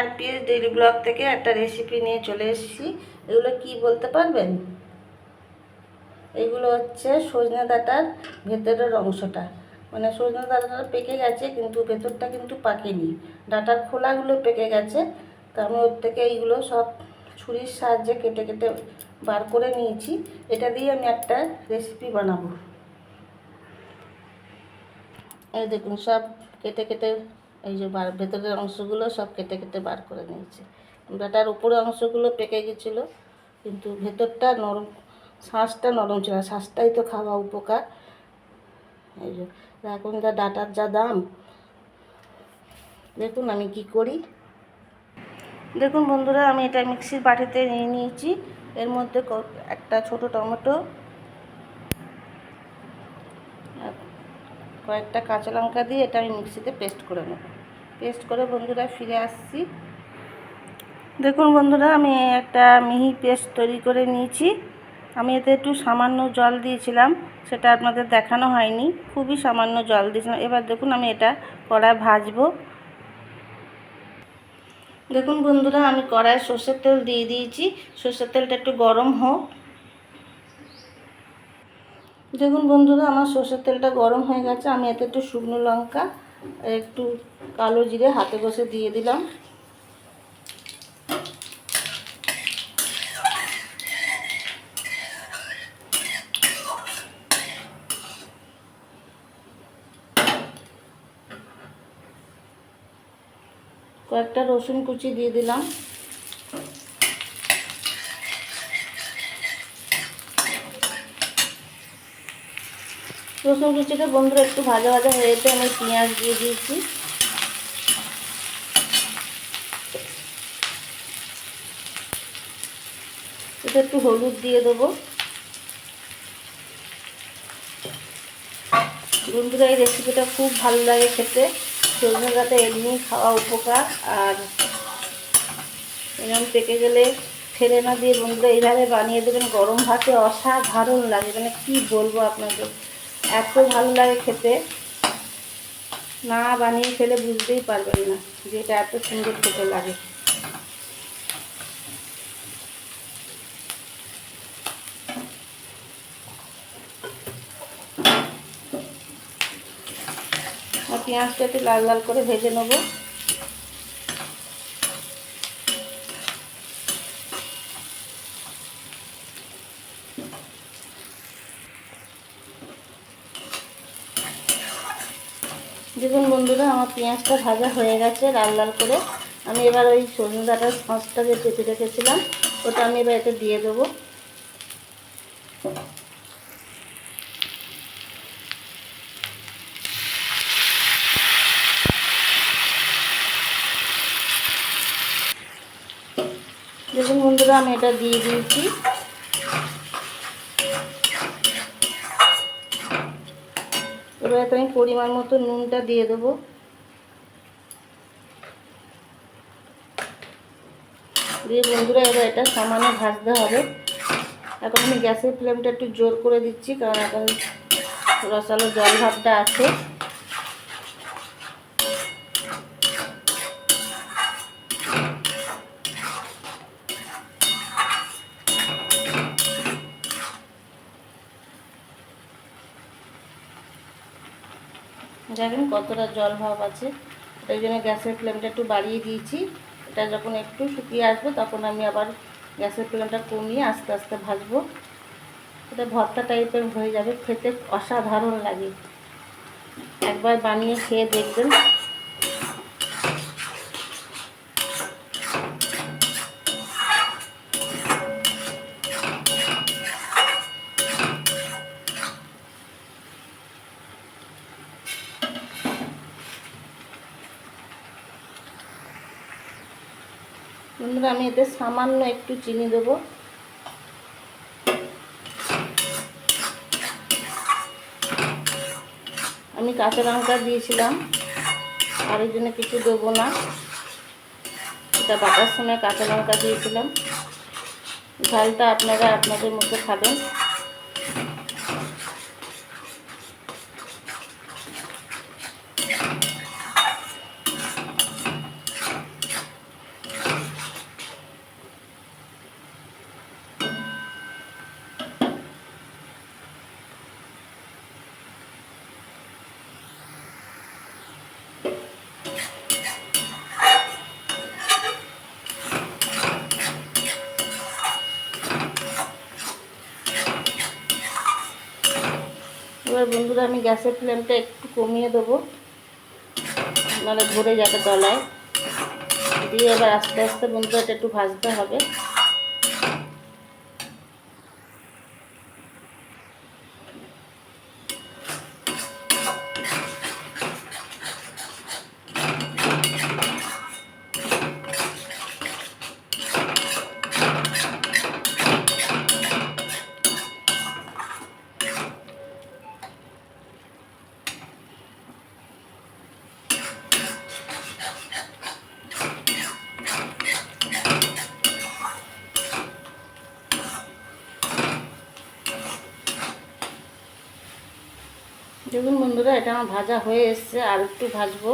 আর PS daily blog থেকে একটা recipe নিয়ে চলে এসেছি। এগুলো কি বলতে পারবেন? এগুলো হচ্ছে সজনে ডাঁটার ভেতরের অংশটা। মানে সজনে ডাঁটাটা পেকে গেছে, কিন্তু ভেতরটা কিন্তু পাকেনি। ডাঁটার খোলাগুলো পেকে গেছে। তো আমি ওর থেকে এইগুলো সব ছুরির সাহায্যে কেটে কেটে বার করে নিয়েছি। এটা দিয়ে আমি একটা রেসিপি বানাবো। এই দেখুন, সব কেটে কেটে এই যে বার ভেতরের অংশগুলো সব কেটে কেটে বার করে নিয়েছি। ডাটার উপরের অংশগুলো পেকে গেছিল, কিন্তু ভেতরটা নরম শাঁসটা নরম ছিল। না। শাঁসটাই তো খাওয়া উপকার। এই যে এখন যা ডাটার যা দাম। দেখুন আমি কি করি। দেখুন বন্ধুরা, আমি এটা মিক্সির বাটিতে নিয়ে নিয়েছি। এর মধ্যে একটা ছোট টমেটো আর কয়েকটা কাঁচা লঙ্কা দিয়ে এটা আমি মিক্সিতে পেস্ট করে নেব। পেস্ট করে বন্ধুরা ফিরে আসছি। দেখুন বন্ধুরা, আমি একটা মিহি পেস্ট তৈরি করে নিয়েছি। আমি এতে একটু সামান্য জল দিয়েছিলাম, সেটা আপনাদের দেখানো হয়নি। খুবই সামান্য জল দিয়েছিলাম। এবার দেখুন আমি এটা কড়ায় ভাজবো। দেখুন বন্ধুরা, আমি কড়ায় সর্ষের তেল দিয়ে দিয়েছি। সর্ষের তেলটা একটু গরম হোক। দেখুন বন্ধুরা, আমার সর্ষের তেলটা গরম হয়ে গেছে। আমি এতে একটু শুকনো লঙ্কা, একটু কালো জিরে হাতে বসে দিয়ে দিলাম। কয়েকটা রসুন কুচি দিয়ে দিলাম। রসুন কুচিটা বন্ধুরা, একটু ভাজা ভাজা হয়েছে আমি পেঁয়াজ দিয়ে দিয়েছি। এটা একটু হলুদ দিয়ে দেবো। বন্ধুরা, এই রেসিপিটা খুব ভালো লাগে খেতে। সজনে ডাঁটা এমনি খাওয়া উপকার। আর এরকম পেকে গেলে ফেলে না দিয়ে বন্ধুরা, এইভাবে বানিয়ে দেবেন গরম ভাতে অসাধারণ লাগে। মানে কি বলব আপনাকে এত ভালো লাগে খেতে। না বানিয়ে খেলে বুঝতেই পারবেন না যে এটা এত সুন্দর খেতে লাগে। পেঁয়াজটা একটু লাল লাল করে ভেজে নেব। দেখুন বন্ধুরা, আমার পেঁয়াজটা ভাজা হয়ে গেছে লাল লাল করে। আমি এবার ওই সজনে ডাঁটার সসটা যে পেঁচে রেখেছিলাম, ওটা আমি এবার এতে দিয়ে দেবো। দেখুন বন্ধুরা, আমি এটা দিয়ে দিয়েছি। এতে আমি পরিমাণ মতো নুনটা দিয়ে দেবো। দিয়ে বন্ধুরা, এবার এটা সামান্য ভাজতে হবে। এখন আমি গ্যাসের ফ্লেমটা একটু জোর করে দিচ্ছি, কারণ এখন রসালো জল ভাবটা আছে। দেখেন কতটা জল ভাব আছে। তাই জন্য গ্যাসের ফ্লেমটা একটু বাড়িয়ে দিয়েছি। এটা যখন একটু শুকিয়ে আসবে তখন আমি আবার গ্যাসের ফ্লেমটা কমিয়ে আস্তে আস্তে ভাজবো। এটা ভর্তা টাইপের হয়ে যাবে, খেতে অসাধারণ লাগে। একবার বানিয়ে খেয়ে দেখবেন। বন্ধুরা, আমি এতে সামান্য একটু চিনি দেবো। আমি কাঁচা লঙ্কা দিয়েছিলাম, আর ওই জন্য কিছু দেবো না। এটা বাটার সময় কাঁচা লঙ্কা দিয়েছিলাম। ঝালটা আপনারা আপনাদের মতো খাবেন। এবার বন্ধুরা আমি গ্যাসের ফ্লেমটা একটু কমিয়ে দেবো। নাহলে ঘুরে যাবে তলায়। দিয়ে এবার আস্তে আস্তে বন্ধুরা এটা একটু ভাজতে হবে। দেখুন বন্ধুরা, এটা আমার ভাজা হয়ে এসছে, আর একটু ভাজবো।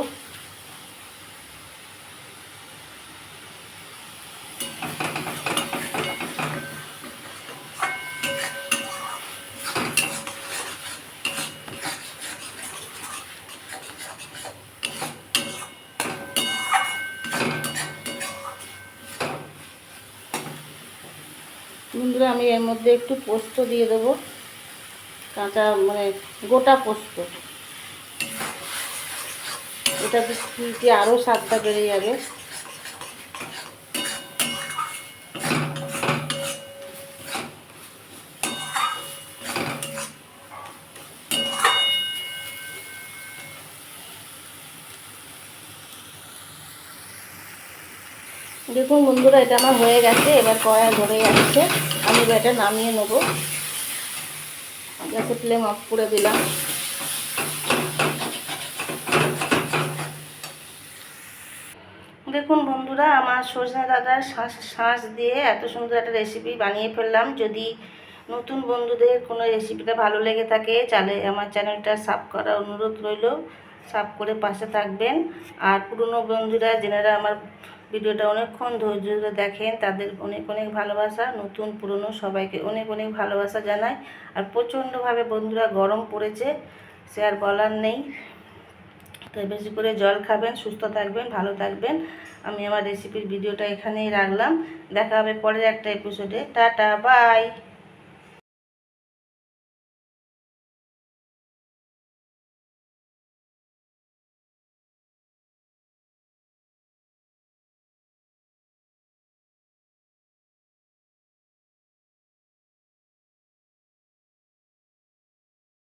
বন্ধুরা, আমি এর মধ্যে একটু পোস্ত দিয়ে দেবো। কাঁচা মানে গোটা পোস্ত। এটা দিতে আরও স্বাদটা বেড়ে যাবে। দেখুন বন্ধুরা, এটা আমার হয়ে গেছে, এবার কড়াই ধরে যাচ্ছে। আমি এটা নামিয়ে নেব। গ্যাসের ফ্লেম অফ করে দিলাম। দেখুন বন্ধুরা, আমার সজনে দাদার শ্বাস শ্বাস দিয়ে এত সুন্দর একটা রেসিপি বানিয়ে ফেললাম। যদি নতুন বন্ধুদের কোনো রেসিপিটা ভালো লেগে থাকে, তাহলে আমার চ্যানেলটা সাব করার অনুরোধ রইল। সাব করে পাশে থাকবেন। আর পুরনো বন্ধুরা যেনারা আমার ভিডিওটা অনেকক্ষণ ধৈর্য ধরে দেখেন, তাদের অনেক অনেক ভালোবাসা, নতুন, পুরনো, সবাইকে অনেক অনেক ভালোবাসা জানায় আর প্রচণ্ডভাবে বন্ধুরা গরম পড়েছে, সে আর বলার নেই। তো বেশি করে জল খাবেন, সুস্থ থাকবেন, ভালো থাকবেন। আমি আমার রেসিপির ভিডিওটা এখানেই রাখলাম। দেখা হবে পরের একটা এপিসোডে টাটা বাই